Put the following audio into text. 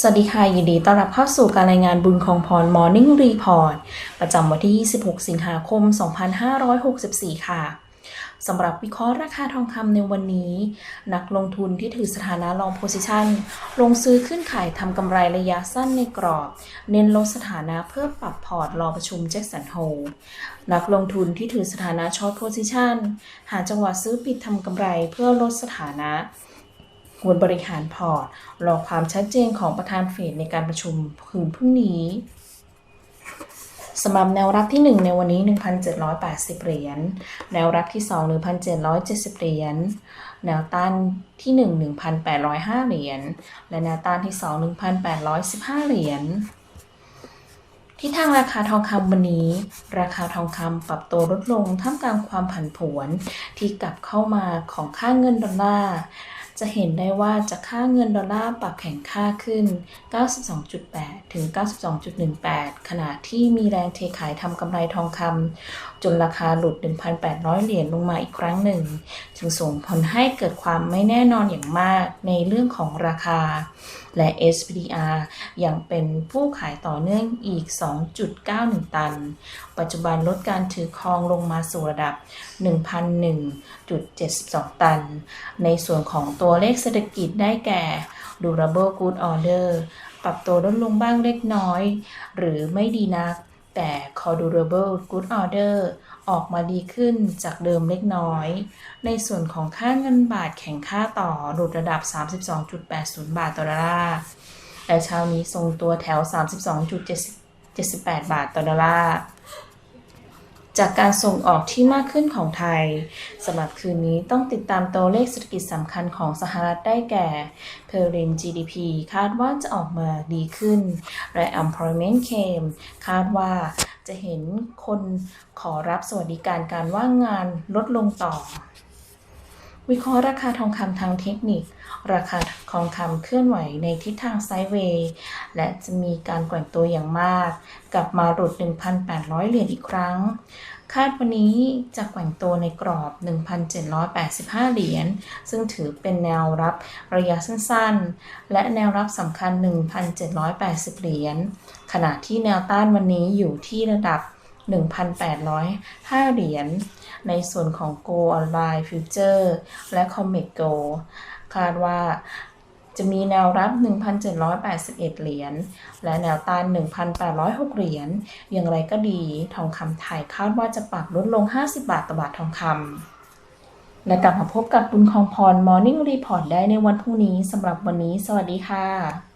สวัสดีค่ะ ยินดีต้อนรับเข้าสู่การรายงานบุญของพร Morning Report ประจำวันที่ 26 สิงหาคม 2564 ค่ะสำหรับวิเคราะห์ราคาทองคำในวันนี้ นักลงทุนที่ถือสถานะ long position ลงซื้อขึ้นขายทำกำไรระยะสั้นในกรอบ เน้นลดสถานะเพื่อปรับพอร์ตรอประชุมแจ็คสันโฮนักลงทุนที่ถือสถานะ short position หาจังหวะซื้อปิดทำกำไรเพื่อลดสถานะ ควรบริหารพอร์ต รอความชัดเจนของประธานเฟดในการประชุมคืนพรุ่งนี้สำหรับแนวรับที่ 1 ในวันนี้ 1,780 เหรียญ แนวรับที่ 2 1,770 เหรียญ แนวต้านที่ 1 1,805 เหรียญ และแนวต้านที่ 2 1,815 เหรียญที่ทางราคาทองคำวันนี้ ราคาทองคำปรับตัวลดลงท่ามกลางความผันผวนที่กลับเข้ามาของค่าเงินดอลลาร์ จะเห็นได้ว่าจะค่าเงินดอลลาร์ปรับแข็งค่าขึ้น 92.8 ถึง 92.18 ขณะที่มีแรงเทขายทำกำไรทองคำจนราคาหลุด 1,800 เหรียญลงมาอีกครั้งหนึ่ง จึงส่งผลให้เกิดความไม่แน่นอนอย่างมากในเรื่องของราคา และ SPDR ยังเป็นผู้ขายต่อเนื่องอีก 2.91 ตัน ปัจจุบันลดการถือครองลงมาสู่ระดับ 1,001.72 ตัน ในส่วนของตัวัวเลขเศรษฐกิจได้แก่ Durable Good Order ปรับตัวลดลงบ้างเล็กน้อย หรือไม่ดีนัก แต่ Core Durable Good Order ออกมาดีขึ้นจากเดิมเล็กน้อย ในส่วนของค่าเงินบาทแข็งค่าต่อหลุดระดับ 32.80 บาทต่อดอลลาร์ และเช้านี้ทรงตัวแถว 32.78 บาทต่อดอลลาร์ จากการส่งออกที่มากขึ้นของไทยสำหรับคืนนี้ต้องติดตามตัวเลขเศรษฐกิจสำคัญของสหรัฐได้แก่ p e r i n GDP คาดว่าจะออกมาดีขึ้น และ Employment Claim คาดว่าจะเห็นคนขอรับสวัสดิการการว่างงานลดลงต่อ วิเคราะห์ราคาทองคำทางเทคนิค ราคาทองคำเคลื่อนไหวในทิศทางไซด์เวย์ และจะมีการแกว่งตัวอย่างมาก กลับมาหลุด 1,800 เหรียญอีกครั้ง คาดวันนี้จะแกว่งตัวในกรอบ 1,785 เหรียญ ซึ่งถือเป็นแนวรับระยะสั้นๆ และแนวรับสำคัญ 1,780 เหรียญ ขณะที่แนวต้านวันนี้อยู่ที่ระดับ 1,805 เหรียญ ในส่วนของ Go Online Future และ Comex Go คาดว่าจะมีแนวรับ 1,781 เหรียญ และแนวต้าน 1,806 เหรียญ อย่างไรก็ดี ทองคำไทยคาดว่าจะปรับลดลง 50 บาทต่อบาททองคำ และกลับมาพบกับบุญคองพร Morning Report ได้ในวันพรุ่งนี้ สำหรับวันนี้ สวัสดีค่ะ